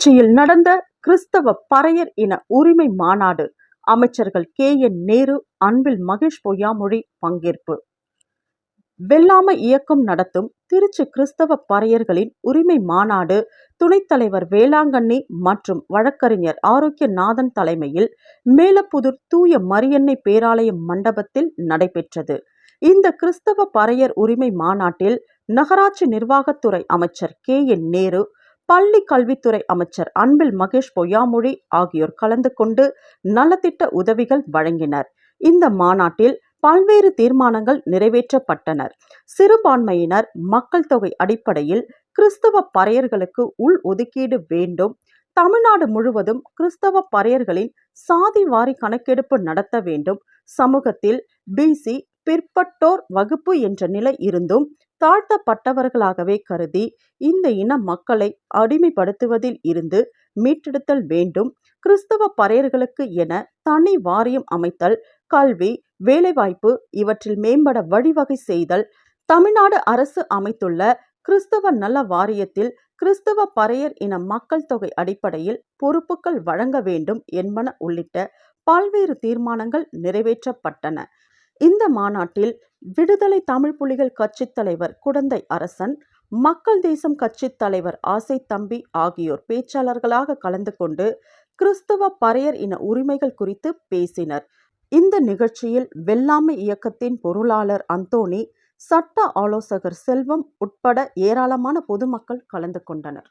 திருச்சியில் நடந்த கிறிஸ்தவ பறையர் இன உரிமை மாநாடு. அமைச்சர்கள் கே. என். நேரு அன்பில் மகேஷ் பொய்யாமொழி பங்கேற்பு. வெள்ளாமை இயக்கம் நடத்தும் திருச்சி கிறிஸ்தவ பறையர்களின் உரிமை மாநாடு துணைத் தலைவர் வேளாங்கண்ணி மற்றும் வழக்கறிஞர் ஆரோக்கியநாதன் தலைமையில் மேலப்புதூர் தூய மரியன்னை பேராலயம் மண்டபத்தில் நடைபெற்றது. இந்த கிறிஸ்தவ பறையர் உரிமை மாநாட்டில் நகராட்சி நிர்வாகத்துறை அமைச்சர் கே. என். நேரு பள்ளி கல்வித்துறை அமைச்சர் அன்பில் மகேஷ் பொய்யாமொழி ஆகியோர் கலந்து கொண்டு நலத்திட்ட உதவிகள் வழங்கினர். இந்த மாநாட்டில் பல்வேறு தீர்மானங்கள் நிறைவேற்றப்பட்டனர். சிறுபான்மையினர் மக்கள் தொகை அடிப்படையில் கிறிஸ்தவ பறையர்களுக்கு உள் ஒதுக்கீடு வேண்டும். தமிழ்நாடு முழுவதும் கிறிஸ்தவ பறையர்களின் சாதி வாரி கணக்கெடுப்பு நடத்த வேண்டும். சமூகத்தில் பிசி பிற்பட்டோர் வகுப்பு என்ற நிலை இருந்தும் தாழ்த்தப்பட்டவர்களாகவே கருதி இந்த இன மக்களை அடிமைப்படுத்துவதில் இருந்து மீட்டெடுத்தல் வேண்டும். கிறிஸ்தவ பறையர்களுக்கு என தனி வாரியம் அமைத்தல் கல்வி வேலைவாய்ப்பு இவற்றில் மேம்பட வழிவகை செய்தல் தமிழ்நாடு அரசு அமைத்துள்ள கிறிஸ்தவ நல வாரியத்தில் கிறிஸ்தவ பறையர் இன மக்கள் தொகை அடிப்படையில் பொறுப்புகள் வழங்க வேண்டும் என்பன உள்ளிட்ட பல்வேறு தீர்மானங்கள் நிறைவேற்றப்பட்டன. இந்த மாநாட்டில் விடுதலை தமிழ் புலிகள் கட்சித் தலைவர் குடந்தை அரசன் மக்கள் தேசம் கட்சித் தலைவர் ஆசை தம்பி ஆகியோர் பேச்சாளர்களாக கலந்து கொண்டு கிறிஸ்தவ பறையர் இன உரிமைகள் குறித்து பேசினர். இந்த நிகழ்ச்சியில் வெள்ளாமை இயக்கத்தின் பொருளாளர் அந்தோணி சட்ட ஆலோசகர் செல்வம் உட்பட ஏராளமான பொதுமக்கள் கலந்து கொண்டனர்.